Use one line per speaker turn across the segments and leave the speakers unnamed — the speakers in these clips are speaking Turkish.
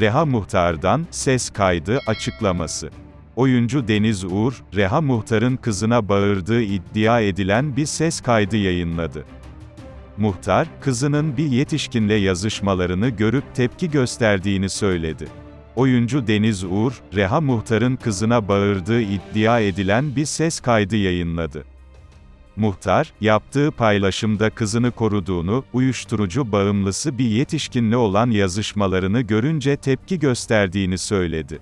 Reha Muhtar'dan, ses kaydı, açıklaması. Oyuncu Deniz Uğur, Reha Muhtar'ın kızına bağırdığı iddia edilen bir ses kaydı yayınladı. Muhtar, kızının bir yetişkinle yazışmalarını görüp tepki gösterdiğini söyledi. Oyuncu Deniz Uğur, Reha Muhtar'ın kızına bağırdığı iddia edilen bir ses kaydı yayınladı. Muhtar, yaptığı paylaşımda kızını koruduğunu, uyuşturucu bağımlısı bir yetişkinle olan yazışmalarını görünce tepki gösterdiğini söyledi.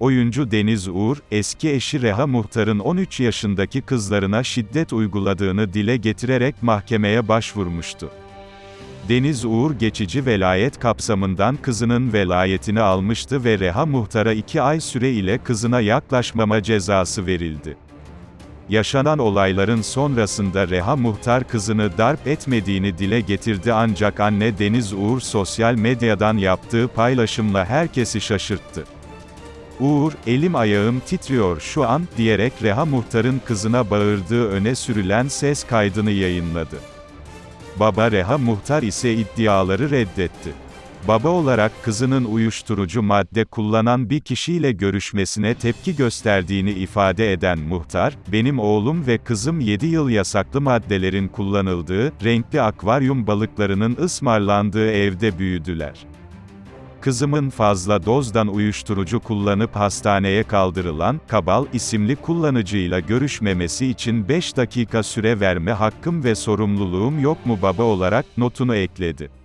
Oyuncu Deniz Uğur, eski eşi Reha Muhtar'ın 13 yaşındaki kızlarına şiddet uyguladığını dile getirerek mahkemeye başvurmuştu. Deniz Uğur geçici velayet kapsamından kızının velayetini almıştı ve Reha Muhtar'a 2 ay süre ile kızına yaklaşmama cezası verildi. Yaşanan olayların sonrasında Reha Muhtar kızını darp etmediğini dile getirdi ancak anne Deniz Uğur sosyal medyadan yaptığı paylaşımla herkesi şaşırttı. Uğur, elim ayağım titriyor şu an, diyerek Reha Muhtar'ın kızına bağırdığı öne sürülen ses kaydını yayınladı. Baba Reha Muhtar ise iddiaları reddetti. Baba olarak kızının uyuşturucu madde kullanan bir kişiyle görüşmesine tepki gösterdiğini ifade eden muhtar, benim oğlum ve kızım 7 yıl yasaklı maddelerin kullanıldığı, renkli akvaryum balıklarının ısmarlandığı evde büyüdüler. Kızımın fazla dozdan uyuşturucu kullanıp hastaneye kaldırılan, Kabal isimli kullanıcıyla görüşmemesi için 5 dakika süre verme hakkım ve sorumluluğum yok mu baba olarak, notunu ekledi.